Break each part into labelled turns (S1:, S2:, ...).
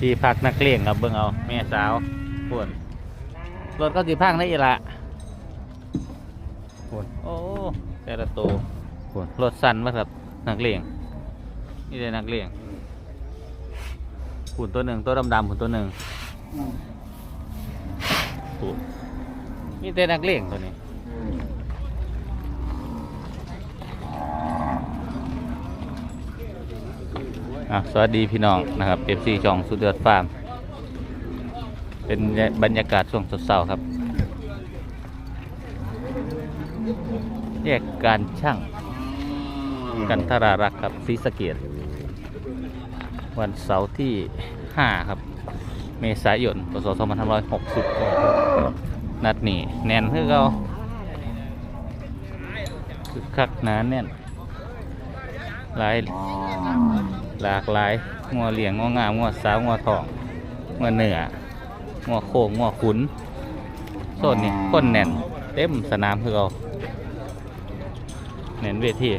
S1: ที่พักนักเลี้ยงครับเบิ่งเอาแม่สาวปวดรถก็สิพังได้อีละปวดโอ้แต่ละตัวปวดรถสั่นมากครับนักเลี้ยงนี่เลยนักเลี้ยงหุ่นตัวหนึ่งตัวดำๆหุ่นตัวหนึ่งปวดมีแต่นักเลี้ยงตัวนี้ อะสวัสดีพี่น้องนะครับ FC ช่องสุดเดือดฟาร์ม เป็นบรรยากาศช่วงเช้าๆครับ แยกการช่าง กันทรารักษ์ครับศรีสเกดวันเสาร์ที่ 5 ครับ เมษายนพศ2560 นัดนี้แน่นคือเราคึกคักหนาแน่นหลาย หลากหลายงัวเหลียงงัวงามงัวสาวงัวทองงัวเหนืองัวโค้งงัวขุนโซนนี้คนแน่น เต็มสนามคือเราแน่นเวที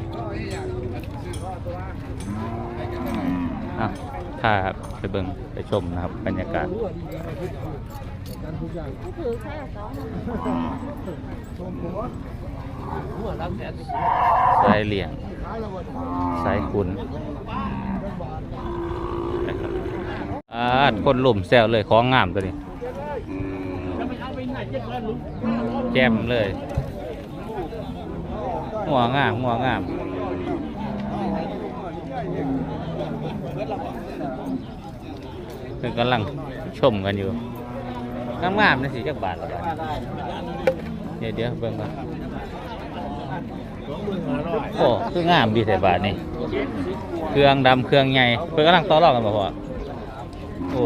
S1: อะพาไปเบิ่งไปชมนะครับบรรยากาศ
S2: ถือแค่สอง
S1: สายเหลียงสายขุน อ่าคนหลุมแซวเลยของงามตัวนี้ แจ่มเลยหัวงามหัวงามคือกำลังชมกันอยู่งามงามๆนะสิจักบาทเดี๋ยวเดี๋ยวเบิ่งก่อนโอ้คืองามดีแต่บาทนี่ เครื่องดำเครื่องใหญ่เพิ่นกำลังต่อรองกันบ่พ่อ โอ้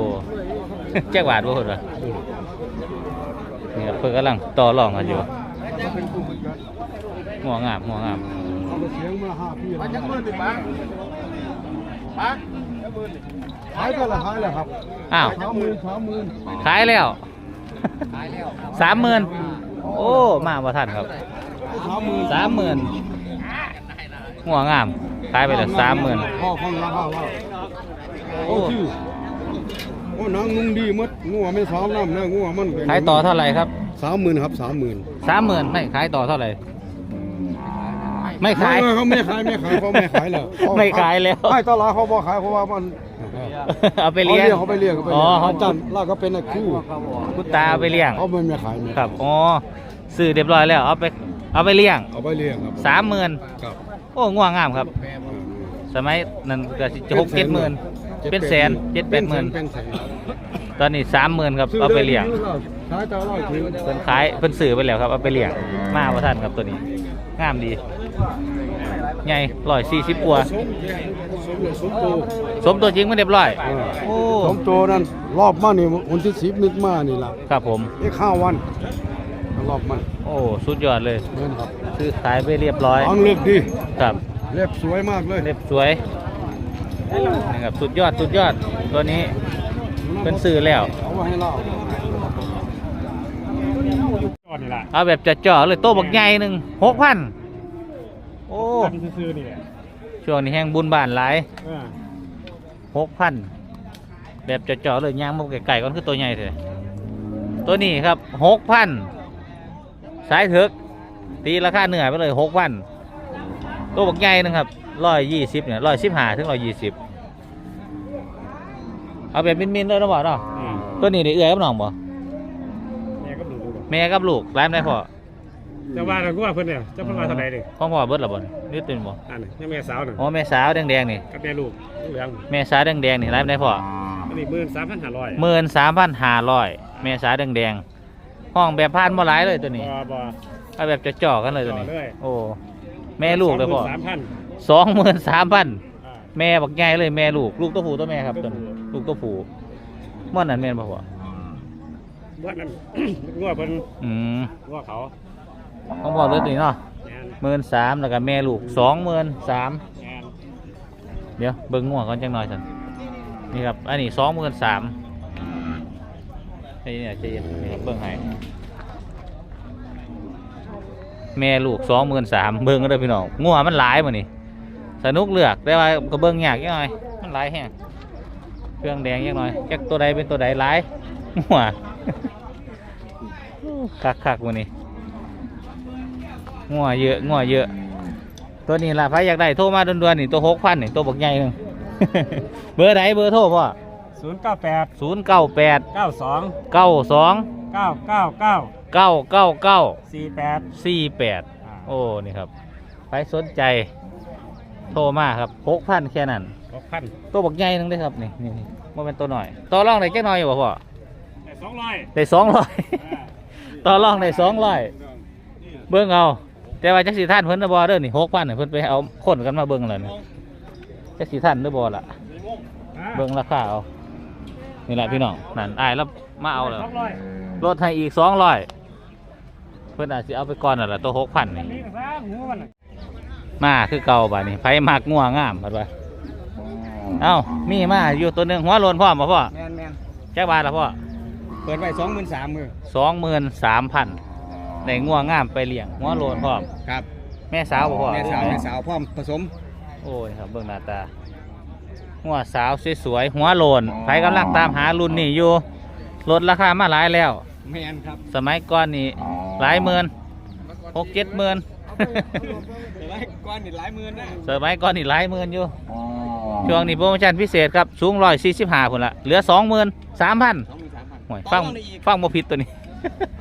S1: แจ้กบาทบ่เพิ่นว่านี่ครับเพิ่นกำลังต่อรองกันอยู่หัวงามหัวงาม
S3: เสียงมาห้าพี่
S4: มันยังมืดติป้าป้า
S3: ขายก็ละขายแล้วครับ
S1: อ้าว
S3: สามหมื่นสามหมื่น
S1: ขายแล้วสามหมื่นโอ้มาบ่ทันครับ
S3: สามหมื่น
S1: สามหมื่นหัวงามขายไปแล้วสามหมื่น
S3: พ่อฟังราคาว่า
S1: โอ้
S3: โอ้ชื่อโอ้หนังนุ่งดีหมดงัวไม่สามน้ำนะงัวมันเป็น
S1: ขายต่อเท่าไหร่ครับ
S3: สามหมื่นครับสามหมื่น
S1: สามหมื่นไม่ขายต่อเท่าไหร่ไม่ขาย
S3: เขาไม่ขายไม่ขายเขาไม่ขายแล้ว
S1: ไม่ขายแล้ว
S3: ให้ตลาดเขาบอกขายเพราะว่ามัน
S1: เอาไปเลี้ยง
S3: เขาไปเลี้ยงเขาไป
S1: อ๋
S3: เลี้
S1: อย
S3: งเขาจันแล้วก็เป็นไอ้คู่
S1: คุณตาเอาไปเลี้ยง
S3: เขาไม่ไม่ขายไม่
S1: ครับอ๋อซื้อเรียบร้อยแล้วเอาไปเอาไปเลี้ยง
S3: เอาไปเลี้ยงครับ
S1: สามหมื่น
S3: ครับ
S1: โอ้ง่วงงามครับ สมัยนั้นก็สิจะหกเจ็ดหมื่น เป็นแสนเจ็ดแปดหมื่น
S3: เป็นแสน
S1: ตอนนี้สามหมื่นครับเอาไปเลี้ยง
S3: ขายตลาดถึง
S1: เพิ่นขายเพิ่นซื้อไปแล้วครับเอาไปเลี้ยงมาว่าท่านครับตัวนี้งามดีใหญ่ร้อยสี่สิบกว่า
S3: สมสมเลยสมโต
S1: สมตัวจริงไม่เรียบร้อยโอ้
S3: สมโตนั่นรอบมานี่วันที่สิบมิถุมานี่ล่ะ
S1: ครับผม
S3: อีกห้าวันรอบมัน
S1: โอ้สุดยอดเลย
S3: เดินครับ
S1: ซื้อขายไปเรียบร้อย
S3: อังเลือกดี
S1: ครับ
S3: เล็บสวยมากเลย
S1: เรียบสวย นะครับสุดยอดสุดยอดตัวนี้เป็นซื้อแล้ว
S3: เอาไว้ให้เรา
S4: จอดนี่แหละ
S1: เอาแบบจะเจาะๆเลยโต๊ะบักใหญ่หนึ่งหกพันโอ้
S4: ทำซื้อๆนี่แหละ
S1: ช่วงนี้แห้งบุญบานหลาย
S4: เออ
S1: หกพันแบบจะเจาะๆเลยย่างมาไก่ๆก่อนคือตัวใหญ่เถอะตัวนี้ครับหกพันสายเถึกตีราคาเหนือไปเลยหกพันตัวบักใหญ่หนึงครับ ร้อยยี่สิบเนี่ยร้อยสิบห้าถึงร้อยยี่สิบเอาแบบมินๆเลยนะบ่เนาะ
S4: อืม
S1: ตัวนี้ได้เอื้อยกับน้องบ่
S4: เนี่ยก็ดูดู
S1: แม่กับลูกร้านได้พอ
S4: จะว่ากันก็ว่าเพิ่นเนี่ยจะเพิ่นมาเท่าไหร่เลย
S1: ของพ่อเบิดละบ่นี่ตื่นบ่
S4: อันนี้ยังแม่สาวหนึ่ง
S1: อ๋อแม่สาวแดงๆนี่
S4: กับแม่ลูกเหลือง
S1: แม่สาวแดงๆนี่ร้านได้พอ
S4: อันนี้หมื่นสามพันห้าร้อย
S1: หมื่นสามพันห้าร้อยแม่สาวแดงๆห้องแบบพานบ่หลายเลยตัวนี้
S4: บ่บ่
S1: เอาแบบจะจ่อๆกันเลยตัวนี้
S4: จ่อเลย
S1: โอ้แม่ลูกเลยพ่อ
S4: สามพัน
S1: สองหมื่นสามพัน
S4: อ่า
S1: แม่บักใหญ่เลยแม่ลูก ลูกตัวผู้ตัวแม่ครับตัวนี้
S4: ตัวผู้
S1: ลูกตัวผู้ม่อนนั้นแม่นบ่พ่อ
S4: ว่านั่นงัวเพิ่น
S1: อืม
S4: งัวเขา
S1: ของพ่อเลยตัวนี้เนาะ
S4: แม่น
S1: หมื่นสามแล้วก็แม่ลูกสองหมื่นสาม
S4: แม่น
S1: เดี๋ยวเบิ่งง่วงก่อนจังหน่อยสันนี่ครับอันนี้สองหมื่นสามนี่เนี่ยใจเย็นนี่ครับเบิ่งให้แม่ลูกสองหมื่นสามเบิ่งก็ได้อพี่น้องง่วงมันหลายมานี่ สนุกเลือกได้ว่าก็เบิ่งยากยังไงมันหลายแฮงเครื่องแดงยังหน่อยแจ็คตัวใดเป็นตัวใดหลายหัวคักคักๆวันนี้งัวเยอะงัวเยอะ ตัวนี้ล่ะใครอยากได้โทรมาด่วนๆนี่ตัวหกพันนี่ตัวบักใหญ่หนึงเบอร์ไหนเบอร์โทรพ่อ
S4: ศูนย์เก้าแปด
S1: ศูนย์เก้าแปด
S4: เก้าสอง
S1: เก้าสอง
S4: เก้าเก้าเก้า
S1: เก้าเก้าเก้า
S4: สี่แปด
S1: สี่แปดโอ้ นี่ครับ ไปสนใจ โทรมาครับหกพันแค่นั้น
S4: หกพัน
S1: ตัวบักใหญ่หนึงได้อครับนี่นี่นี่ว่าเป็นตัวหน่อยต่อรองได้แค่น้อยอยู่บ่พ่อ
S4: สองร้อย
S1: ได้สองร้อย ต่อรองได้สองร้อยเบิ่งเอา แต่ว่าจักสีท่านเพิ่นนะบ่เด้อนี่หกพันเพิ่นไปเอาคนกันมาเบิ่งแล้วนี่จักสีท่านหรือบ่ล่ะ เบิ่งราคาเอา นี่แหละพี่น้อง นั่นอายแล้วมาเอาแล้ว
S4: สองร้อย
S1: ลดให้อีกสองร้อยเพิ่นอาจจะเอาไปก่อนน่ะล่ะตัวหกพันนี่
S4: นี่ก็ซะหูมันน่ะ
S1: มาคือเก่าบ่านี่ไผมักงัวงามบัดว่าเอ้ามีมาอยู่ตัวหนึงหัวโลนพร้อมบ่พ่อ
S3: แมนแมน
S1: จักบาทละพ่อ
S3: เปิดไว้สองหมื่นสามมือ
S1: สองหมื่นสามพันได้งัวงามไปเลี้ยงหัวโลนพร้อม
S3: ครับ
S1: แม่สาวบ่พ่อ
S3: แม่สาวแม่สาวพร้อมผสม
S1: โอ้ยครับเบิ่งหน้าตาหัวสาวสวยๆหัวโลนใครกำลังตามหารุ่นนี้อยู่ลดราคามาหลายแล้ว
S3: แมนครับ
S1: สมัยก่อนนี่หลายหมื่นหกเจ็ดหมื่น
S3: หลายก้อนนี่หลายหมื่นนะ
S1: สมัยก่อนนี่หลายหมื่นอยู่ ช่วงนี้โปรโมชั่นพิเศษครับ สูงร้อยสี่สิบห้าคนละเหลือสองหมื่นสามพัน
S3: สองหมื่นสามพัน
S1: ห่วย
S3: ต่อ
S1: ฟัง
S3: รอได้อีก
S1: ฟังบ่ผิดตัวนี้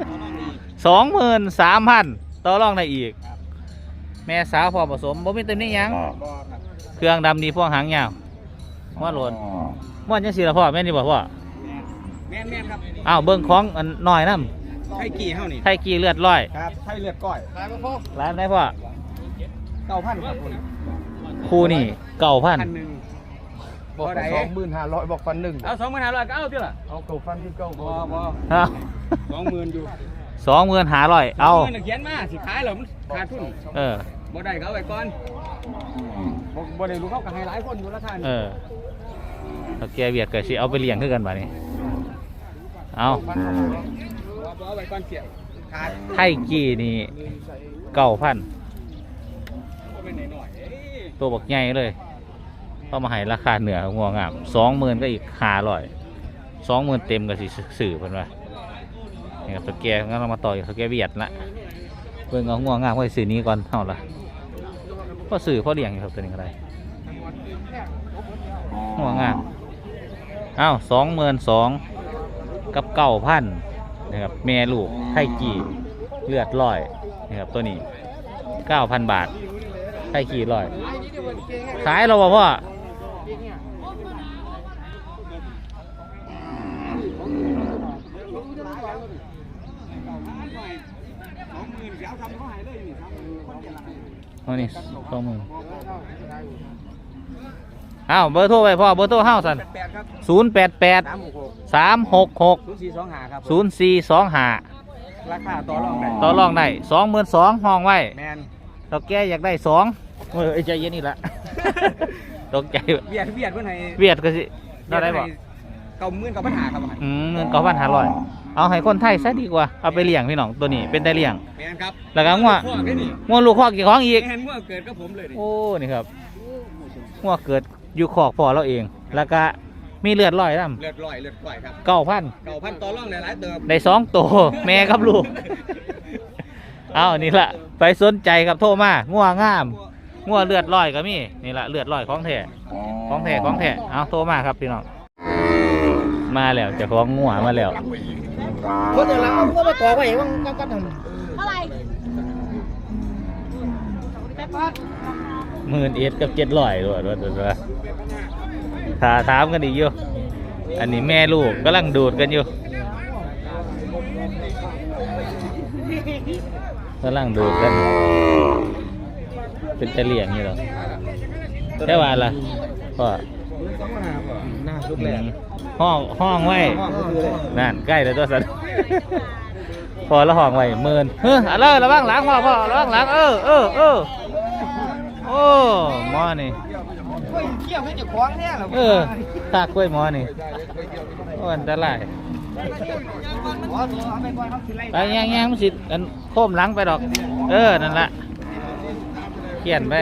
S3: ต่อรองได้อีก
S1: สองหมื่นสามพันต่อรองได้อีก
S3: ครับ
S1: แม่สาวพอผสมบ่มีตัวนี้ยัง
S3: บ่ครับ
S1: เครื่องดำดีพวกหางยาวหัวโลนม่วนยังสิละพ่อแม่นนี่บ่พ่อ
S3: แมนแมนครับ
S1: อ้าวเบิ่งของอันน้อยน้ำ
S3: ไทยกี่เท่านี่ำ
S1: ไทยกีเลือดร้อย
S3: ครับไทยเลือดก้อยขายมาพอ
S1: ร้านไหนพ่อ
S3: เก้าพันครับคุณ
S1: คู่นี่เก่าพัน
S3: พันหนึ่ง
S2: บอก
S3: ได้
S2: สองหมื่นห้าร้อยบอกฟันหนึ่ง
S3: เอาสองหมื่นห้าร้อยก็เอาที่ละ
S2: เอาเก่าฟันที่เก่า
S3: บ่บ่
S1: เอา
S3: สองหมื่นอยู่
S1: สองหมื่นหาร้อยเอา
S3: สงหมื่นน่ะเขียนมาสิขายเหรอมันขาดทุน
S1: เออ
S3: บ่ได้ก็เอาไว้ก่อนบ่บ่ได้รู้เขาก็ให้หลายคนอยู่ราคา
S1: เออถ้าแกเบียดก็สิเอาไปเลี้ยงคือกันบัดนี้เอา
S3: บ่บ่ เอาไว้ก่อนเสียขาด
S1: ไทยกีนี่เก่าพัน
S3: บ่เป็นน้อยๆเอ้ย
S1: ตัวบักใหญ่เลยก็มาให้ราคาเหนืองัวงามสองหมื่นก็อีกหาร้อยสองหมื่นเต็มก็สิสื่อเพิ่นว่านี่ครับตัวแกงั้นเรามาต่ออยู่ตัวแกเบียดละเพิ่งเอางัวงามไว้สื่อนี้ก่อนเท่าละก็สื่อพ่อเลี้ยงอยู่ครับตัวนี้ก็ได้งัวงามอ้าวสองหมื่นสองกับเก้าพัน นะครับแม่ลูกไทยกีเลือดลอยนะครับตัวนี้เก้าพันบาทไทยกีลอย ขายเราบ่พ่อ
S3: สองหมื่นเดี๋ยวทำเขาให้เลยนี่ครับคนเดียวละ
S1: เอานี่สองหมื่นอ้าวเบอร์โทรไปพ่อเบอร์โทรเฮ้าสัน
S3: แปดครับ
S1: ศูนย์แปดแปด
S3: สามหกหก
S1: สามหกหก
S3: ศูนย์สี่สองห้าครับ
S1: ศูนย์สี่สองห้า
S3: ราคาต่อรองได้
S1: ต่อรองได้สองหมื่นสองห้องไว้
S3: แมน
S1: เราแกอยากได้สองเออไอ้ใจเย็นนี่ละตกใจ
S3: เบียดเบียดเพื่อนให้
S1: เวียดก็สิเราได้บ่
S3: เก้าหมื่นเก้าปัญหาครับ
S1: อืมเงินเก้าพันห้าร้อยเอาให้คนไทยซะดีกว่าเอาไปเลี้ยงพี่น้องตัวนี้เป็นได้เลี้ยง
S3: แมนครับ
S1: แล้วก็งัว
S3: พวกนี้นี่
S1: งัวลูกคอกกี่ของอีก
S3: แมนงัวเกิดกับผมเลยนี่
S1: โอ้นี่ครับหัวเกิดอยู่ขอกพ่อเราเองแล้วก็ มีเลือดลอยน้
S3: เลือดลอยเลือดปล่อยครับำ
S1: เก้าพัน
S3: เก้าพันต่อรองได้หลายเติม
S1: ได้สองตัวแม่กับลูก เอานี่ละไปสนใจกับโทรมางัวงามงัวเลือดลอยก็มีนี่ละเลือดลอยของแท้ของแท้ของแท้เอาโทรมาครับพี่น้องมาแล้วเจะของงัวมาแล้ว
S2: คนอย่างเราก็มาต่อไปว่างกันกัน
S5: เท่าไหร่แป๊บนึง
S1: หมื่นเอ็ดกับเจ็ดร้อยด้วยด้วยด้วย ถาถามกันอีกอยู่ อันนี้แม่ลูกกำลังดูดกันอยู่กำลังดูดกัน เป็นตะเลียงนี่หรอแค่ว่าล่ะก็
S2: หน้าลูก
S1: อื
S2: แหล
S1: มห้องห้องไว้
S2: ห้องก็คือเลย
S1: นั่นใกล้แล้วตัวสันพอละห้องไว้หมื่นเฮ้ยอะไรระวังหลังพ่อพ่อระวังหลังเออเออเออโอ้หมอนี่ กุ้ย
S2: เขี้ยวให้เจ้าของเนี่ยเหรอ
S1: เออตากกล้วยหมอนี่โอ้อันตราย
S2: หมอตัวเอาไปก่อนเขาสิไล่
S1: ไปย่งย่างมันสิอันโค้มหลังไปดอก เออนั่นละเขียนไป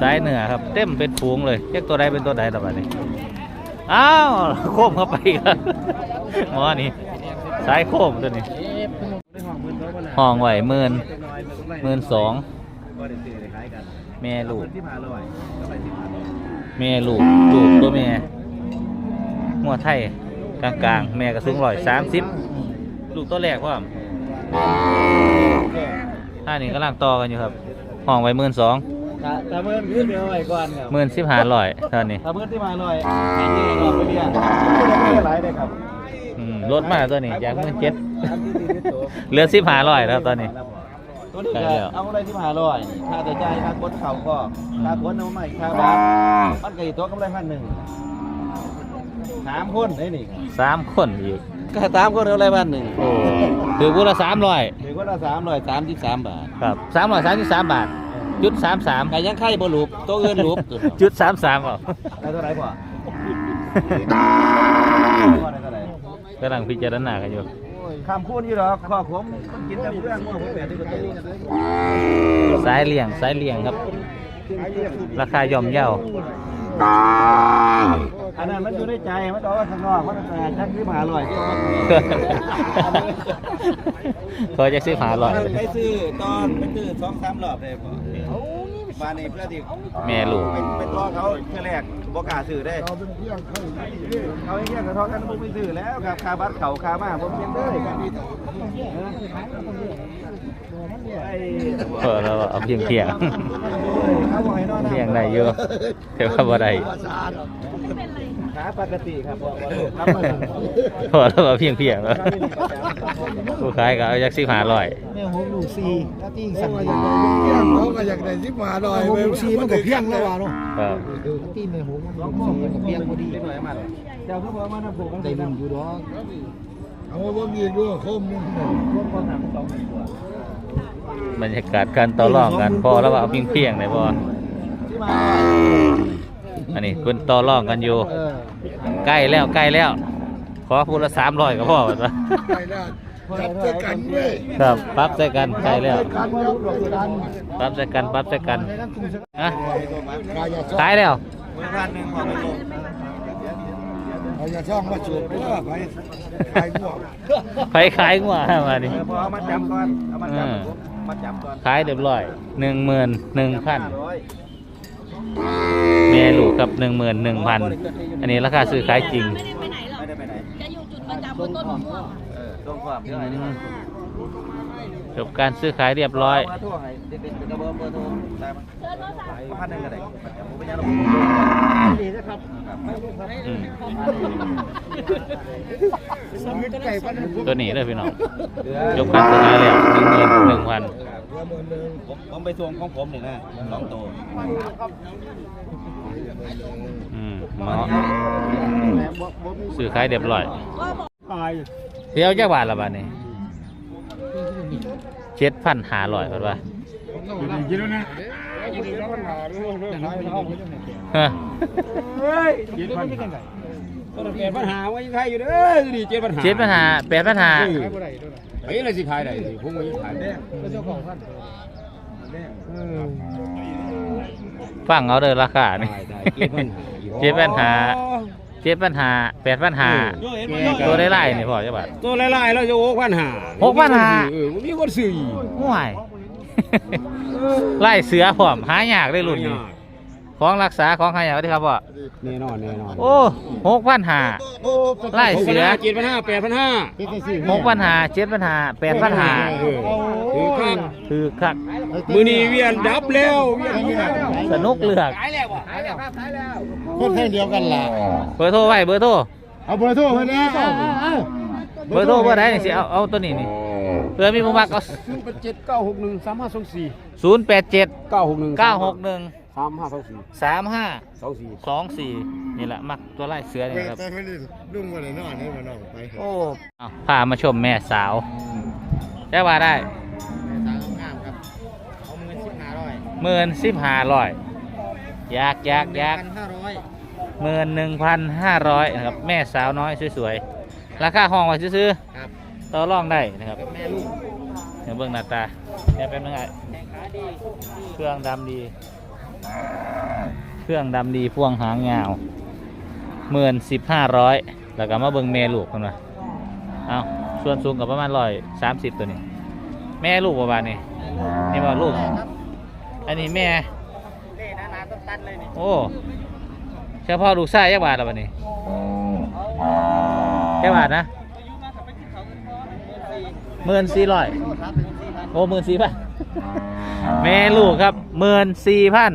S1: สายเหนือครับ เต็มเป็นฝูงเลยเรียกตัวใดเป็นตัวใดต่อไปนี่อ้าวโค้มเข้าไปอีกันหมอนี่สายโค้มตัวนี้ห้องไหวหมื่นหมื่นสอง แม่ลูกแม่ลูกลูกตัวแม่หัวไทยกลางๆ แม่ก็สูงร้อยสามสิบลูกตัวแรกว่าท่านี้กำลังต่อกันอยู่ครับห้องไว้หมื่นสอง
S2: แต่เมื่อขึ้นเดี๋ยวไว้ก่อนครับ
S1: หมื่นสิบห้าร้อยเท่านี้
S2: ถ้าเมื่อที่มาหน่อยอันนี้เราไปเรียนไม่ได้หลายเลยครับ
S1: อืมลดมาตัวนี้จากหมื่นเจ็ดเหลือสิบห้าร้อยแล้วตอนนี้
S2: ตั วนี้ก็เอาอะไรที่มาลอยค่าแต่ใจค่ากดเข่าก็ค่ากดเอาใหม่ค่าบาทมันก็อีกตัวกำไรพันหนึ่งสามคนได้นี่
S1: สามคนอีก
S2: ก็สามคนเอาอะไรพันหนึ่ง
S1: โอ้ถือกุละสามร้อย
S2: หรือว่าละสามร้อยสามสิบสามบาท
S1: ครับสามร้อยสามสิบสามบาท จุดสามสาม
S2: ไก่ยังไข่บ่ลูบตัวอื่นลูบตัว
S1: จุดสามสามเปล่า
S2: ได้เท่าไหร่พ่อพ่อได้เท่าไหร่
S1: กำลังพิจารณากันอยู่
S2: คำพูดอยู่หรอกข้อผมกินแต่เพื่อนมั่วผมแปดที่ประตู
S1: สายเลี่ยงสายเลี่ยงครับ ราคาย่อมเยา
S2: อันนั้นมันอยู่ในใจมันบอกว่าข้างนอกมันแต่ชักที่มาลอยตัว
S1: พอจะซื้อหาร้อย
S2: ไปซื้อตอนไปซื้อสองสามรอบเลยพ่อ มาในเพื่อที่
S1: แม่ลูก
S2: เป็นเป็นตัวเขาเพื่อแรกบกล้าซื้อได้เขาเป็นเพียงเขาเพียงกับทอกันผมไม่ซื้อแล้วครับคาบัตรเขาคามาผมเพียงได้ครับไอ้
S1: พอเราเอาเพียงเพียง
S2: เขาบอกให้นอน
S1: เพียงได้อยู่แต่ว่าบ่ได้
S2: ขาปกติครับบอกว่าครับ
S1: พอเราเอาเพียงเพียงแล้วผู้ขายก็เอาจากซื้อหาร้อย
S2: แม่ผมลูกซีแล้วที่สั่งมา
S3: เขาก็อยากได้สิบห้าร้อย
S2: ผมลูกซีมันก็เพียงแล้วว่ะเนาะ
S1: ครับ
S2: ที่แม่ผมมันลูกซีมันก็เพียงพอดีเจ้าเขาบอกว่าน้ำผมได้รุ่นอยู่ดอก
S3: เอาว่ามีด้วยคมนึง
S2: รวมความหนักสองตัว
S1: บรรยากาศการต่อรองกันพอแล้วว่าเอาเพียงเพียงได้บ่
S2: ที่มา
S1: อันนี้เพิ่นต่อรองกันอยู่
S2: เออ
S1: ใกล้แล้วใกล้แล้ว ขอพูดละสามร้อยก็พอว่าซะ
S3: ไปแล้วจับเจอกันเลย
S1: ครับปรับใส่กันใกล้แล้ว
S2: การว่าลูกหลอกกัน
S1: ปรับใส่กันปรับใส่กันนะ
S3: กายาช่อง
S1: ขายแล้ว
S2: มือพันหนึ่งพอไปลง
S3: กายาช่องมาจูบเพื่อไปไปพวก
S1: ไปขายงัวมาดิ
S2: เออพอเอามาจับก่อนเอามาจับมาจับก่อน
S1: ขายเรียบร้อยหนึ่งหมื่นหนึ่งพัน
S2: ร้อย
S1: เมลูกกับหนึ่งหมื่นหนึ่งพันอันนี้ราคาซื้อขายจริง
S5: ไม่ได้ไปไหนหรอก
S2: ไม่ได้ไปไหน
S5: จะอยู่จุดประจำบนต้นมะม่วง
S2: เออตรงความเท่าไหร่
S1: จบการซื้อขายเรียบร้อย
S2: เบอร์โทรให้เด็กๆเป็นกระเบอร์เบอร์โทรได้มั้ย
S5: เชิญโทรศัพท์
S2: พันหนึ่งก็ได้ผมไม่ยากหรอกดีนะครับ
S1: อืม
S2: สมิธไก่พันหนึ่ง
S1: ตัวนี้เลยพี่น้องจบการซื้อขายแล้วหนึ่งหมื่นหนึ่งพัน
S2: ผมไปทวงของผมนี่นะสองตัว
S1: อืมเนาะซื้อขายเรียบร้อย
S4: ตาย
S1: เที่ยวจักบาทละบาทนี่ เจ็ดพันหาร้อยบาทวะ
S4: กินแล้วนะ
S1: ฮะ
S4: เฮ้ยเจ็ดพันก็แปดปัญหาไว้ใครอยู่เด้อดีเจ็ดปัญหา
S1: เจ็ดปัญหาแปดปัญหา
S4: ไอ้อะไรสิขายได้สิผมก็ยังขายได้
S1: ฟังเอาเด้อราคานี่
S4: เจ็ดปัญหา
S1: เจ็ดปัญหาเจ็ดปัญหาแปดปัญหาตัวได้ไล่นี่พอจักบาท
S4: ตัวไล่ๆเราจะหกพันหา
S1: หกพันห้า
S4: เออมันมีคนซื้ออีก
S1: ห่วยไล่เสือพร้อมหายากได้รุ่นนี้ของรักษาของหายากที่ครับพ่อ
S4: แน่นอนแน่นอน
S1: โอ้หกพันหา ไล่เสือ
S4: เจ็ดพันห้าแปดพันห้า
S1: หกปัญหาเจ็ดปัญหาแปดปัญหา
S4: เออถือข้าง
S1: คือคัก
S4: มือนี้เวียนดับแล้วเวียนเวียน
S1: สนุกเลือก
S3: คนให้เดียวกันล่ะ
S1: เบอร์โทรไว้เบอร์โทร
S3: เอาเบอร์โทรให้แน่
S1: เบอร์โทรเบอร์ไหนนี่สิเอาเอาตัวนี้นี่เพื่อมีผู้มักเอา
S4: ศูนย์แปดเจ็ดเก้าหกหนึ่งสามห้าสองสี่
S1: ศูนย์แปดเจ็ด
S4: เก้าหกหนึ่ง
S1: เก้าหกหนึ่ง
S4: สามห้าสองสี่
S1: สามห้า
S4: สองสี่
S1: สองสี่นี่แหละมักตัวไล่เสือนี่ครับ
S3: แต่ไม่ได้ลุงวันไหนนอนให้มาน้องไป
S1: โอ้เอาพามาชมแม่สาวได้ว่าได้
S2: สามงามครับเอาเงินสิบห้าร้อย
S1: หมื่นสิบห้าร้อยยากยากยาก
S2: พันห้าร้อย
S1: หมื่นหนึ่งพันห้าร้อยนะครับแม่สาวน้อยสวยๆราคาห้องไว้ซื้อ
S2: ครับ
S1: ๆต่อรองได้นะครับ
S2: แม่ลูก
S1: เดี๋ยวเบิ่งหน้าตาแค่เป็นยังไงเครื่องดำดี เครื่องดำดีพ่วงหางยาวหมื่นสิบห้าร้อยแล้วก็มาเบิงแม่ลูกกันว่าเอาส่วนสูงกับประมาณร้อยสามสิบตัวนี้ แม่ลูกประมาณนี้นี่ว่าลูก อันนี้แม่
S6: นี่นะนาต้นตันเลยนี่
S1: โอ้เฉพาะลูกชายยักบาทล้วบัดนี้แค่บาทนะหมื่นสี่ร้อยโอ้หมื่นสี่พันแม่ลูกครับ หมื่นสี่พัน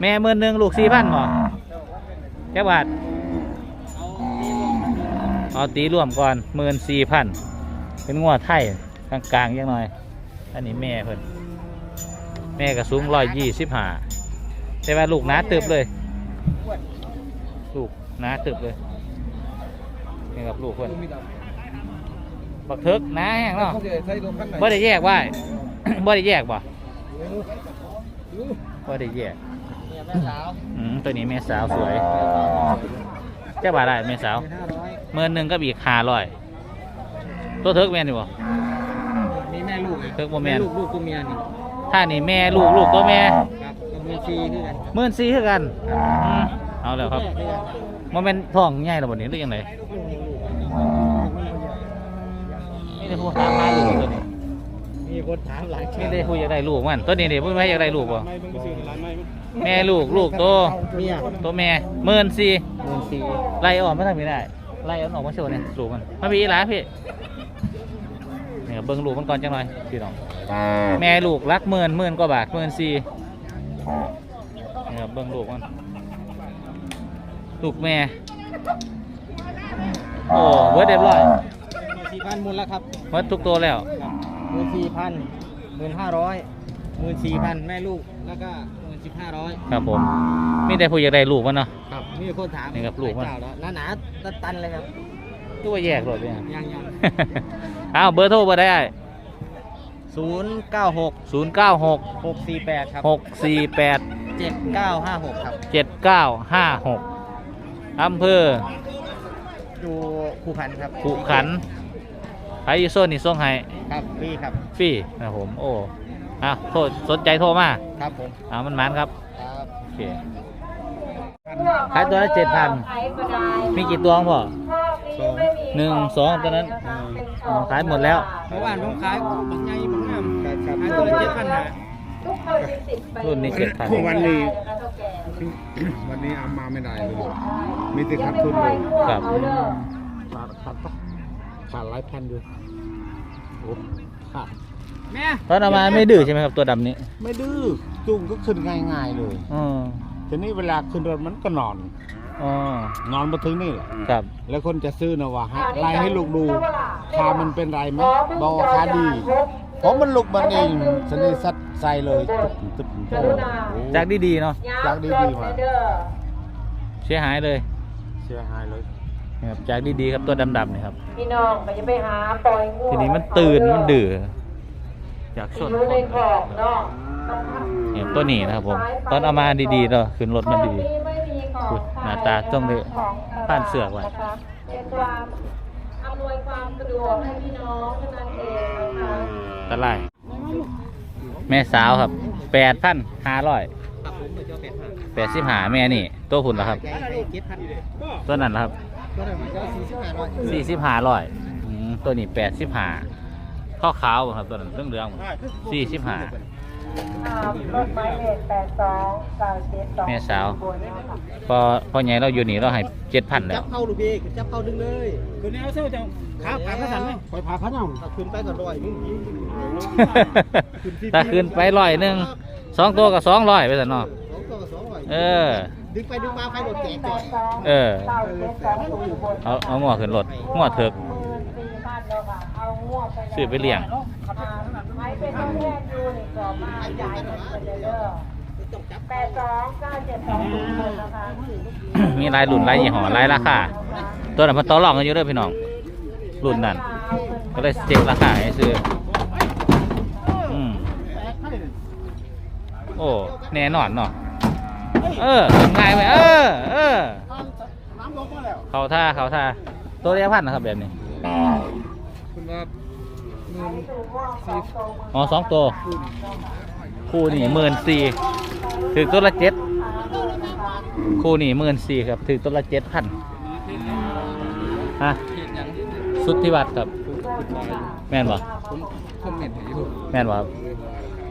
S1: แม่หมื่นหนึ่งลูกสี่พันหมอแค่บาทเอาตีรวมก่อนหมื่นสี่พันเป็นงวดไทยกลางๆยังหน่อย อันนี้แม่เพิ่นแม่ก็สูงร้อยยี่สิบห้าแต่ว่าลูกหนาตึบเลย ลูกหนาตึบเลยนี่ครับลูกเพื่อนบักเทิกหนาแห้งเนาะ
S7: เขาจะใช้รถคันไหน
S1: บ่ได้แยกไว้บ่ได้แยกบ่ บ่ได้แยก
S6: เนี่ยแม่สาว
S1: อืมตัวนี้แม่สาวสวยเจ้าบาทได้แม่สาว
S6: ห้าร้อย
S1: เมื่อหนึ่งก็บีกขาลอยตัวเทิกแม่นอยู่บ่
S6: มีแม่ลูกอีก
S1: เทิกบ่แม่น
S6: ลูกลูกตัวเมียนี่
S1: ถ้านี่แม่ลูกลูกตัวแม่
S6: ครับตัวเมียซีคือกัน
S1: หมื่นสี่คือกันอืมเอาแล้วครับ
S6: แม่คือกัน
S1: มันเป็นท้องใหญ่แล้วบ่นี้หรือยังไงนี่ได้พูดถามหาลูกตัวนี้
S6: มีคนถามหลาย
S1: นี่ได้พูดอยากได้ลูกมันตัวนี้เดี๋ยวพูดไม่อยากได้ลูกบ่
S7: ไม่เพิ่งไปซื้อในร้านไม่เพิ่ง
S1: แม่ลูกลูกโต
S6: เมีย
S1: ตัวแม่หมื่นสี่
S6: หมื่นสี่
S1: ไล่ออกไม่ทำไม่ได้ไล่เอาออกมาโชว์เนี่ยลูกมันมาพี่อีหลาพี่เนี่ยเบิ่งลูกมันก่อนจังหน่อยพี่น้องแม่ลูกรักหมื่นหมื่นกว่าบาทหมื่นสี่เนี่ยเบิ่งลูกมันลูกแม่โอ้เบิร์ดเรียบร้อย
S6: สี่พันมูลแล้วครับ
S1: เบิร์ดทุกตัวแล้ว
S6: ห มื่นสี่พันหมื่นห้าร้อยหมื่นสี่พันแม่ลูกแล้วก็หมื่นสิบห้าร้อย
S1: ครับผมมีแต่ผู้อยากได้ลูกมันเนาะ
S6: ครับมีคนถาม
S1: นี่ครับลูกมัน
S6: หายเจ้าแล้วหนาหนาตันตันๆเลยครับ
S1: ตัวแยกเลยเนี่ย
S6: ยังยัง
S1: เอาเบอร์โทรเบอร์ได้
S6: ศูนย์เก้าหก
S1: ศูนย์เก้าหก
S6: หกสี่แปดครับ
S1: หกสี่แปด
S6: เจ็ดเก้าห้าหกครับ
S1: เจ็ดเก้าห้าหกอำเภอ
S6: อยู่คูพันครับ
S1: ขุขัน ไอยูโซนนี่ส่งให้
S6: ครับฟรีครับ
S1: ฟรีนะครับผมโอ้อะโทษสนใจโทรมา
S6: ครับผม
S1: อ่ามันมันครับ
S6: ครับ
S1: โอเคขายตัวละเจ็ดพันมีกี่ตัวพ่อหนึ่งสองตัวนั้นอ๋อขายหมดแล้ว
S6: เมื่อวานผมขายบางไงบางงามขายตัวละเจ็ดพันห้า
S1: รุ่นนี้เจ็ดพัน
S7: วันนี้วันนี้เอามาไม่ได้เลยมีแต่ขาดทุนเลย
S1: ครับ
S7: ขาดขาดขาดหลายพันอยู่โอ้ขาด
S6: แม่
S1: ตอนเอามาไม่ดื้อใช่ไหมครับตัวดำนี้
S7: ไม่ดื้อจุ่มก็ขึ้นง่ายๆเลย
S1: อ๋อ
S7: ทีนี้เวลาขึ้นรถมันก็นอน
S1: อ๋อน
S7: อนมาถึงนี่แหละ
S1: ครับ
S7: แล้วคนจะซื้อนะว่าให้ไล่ให้ลูกดูขามันเป็นไรไหมบอกว่าขาดีผมมันลุกมันเองสนิทสัดใส่เลยตึ๊บตึ๊บตึ๊บโอ้
S1: จากดีๆเนาะ
S7: จากดีๆมา
S1: เสียหายเลย
S7: เสียหายเลย
S1: นะครับจากดีๆครับตัวดำๆนี่ครับ
S4: พี่น้องไปจะไปหาปล่อยงู
S1: ทีนี้มันตื่นมันดื้ออยากชน
S4: อยู่ในคลองเนาะ
S1: เนี่ยตัวนี้นะครับผม ตอนเอามาดีๆเนาะขึ้นรถมันดี
S4: ไม่มีของ
S1: อุ๊ยหน้าตาจ้องเลยผ่านเสือกไว้
S4: นะคะเป็นความอำนวยความสะดวกให้พี่น้องเท่านั้นเองนะคะ
S1: ตะไลแม่สาวครับแปดพันห้าร้อย
S6: ครับผมเจ้าเป็ดพัน
S1: แปดสิบหาแม่นี่ ตัวหุ่นเหรอครับ
S6: ใหญ่เจ็ดพัน
S1: ตัวนั้นเหรอครับ
S6: ก็ได้มาเจ้าสี่สิบห้าร้อย
S1: สี่สิบห้าร้อยอืมตัวนี้แปดสิบห้าข้าวขาวๆครับตัวนั้นเรื่องเรื่องสี่สิบห้า
S4: อ่ารถหมายเลขแปดสองเก้าเจ็ดสอง
S1: แม่สาว
S4: บนนะคะ
S1: พอพอใหญ่เราอยู่นี่เราให้เจ็ดพันแล้
S6: จั
S1: ว
S6: บเข้าลูกพี่จับเข้าดึงเลย
S8: คืนนี้เอาเสื้อจะขาขาขาสั่นไหมคอยพาขาเน่า
S6: ถ้าขึ้นไปก็ร้อยมึงยิง
S1: ถ้าขึ้นไปร้อยหนึ่งสองตัวกับสองร้อยไปสันเนาะ
S6: สองตัวก็สองร้อย
S1: เออ
S6: ดึงไปดึงมาใครโดดแจกจ่อย
S1: เออ
S4: เก้าเจ็ดสองศูนย์บน
S1: เอาเอางวขึ้นรถงวเถิก
S4: หมื่นสี่พันแล้วค่ะเอางวดไป
S1: ซื้อไปเลี้ยง
S4: อ่าไม้เป็นตัวแทนอยู่นี่ก็มาจ่ายเงินไปเลยเด้อแปดสองเก้าเจ็ดสองศูนย์บนนะคะ
S1: มีหลายรุ่นหลายยี่ห้อหลายราคาตัวนั้นมันต่อรองกันอยู่เด้อพี่น้อง รุ่นนั้นก็เลยเจ็คราคาให้ซื้ออืมโอ้ แน่นอนเนาะ เออง่ายไปเออเออเขาท่าเขาท่าตัวเรียพันนะครับแบบนี้
S7: คุ
S1: อ๋อสองตัว คู่นี่หมื่นสี่ถือตัวละเจ็ดคู่นี่หมื่นสี่ครับถือตัวละเจ็ดพันฮะสุดที่วัดรครับ แม่นบ่แม่นบ่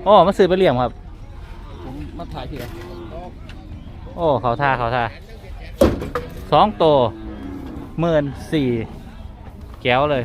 S1: อ๋อมาซื้อไปเลี้ยงครับ
S3: มาถ่ายทีละ
S1: โอ้เขาท่าเขาท่าสองตัวหมื่นสี่แก้วเลย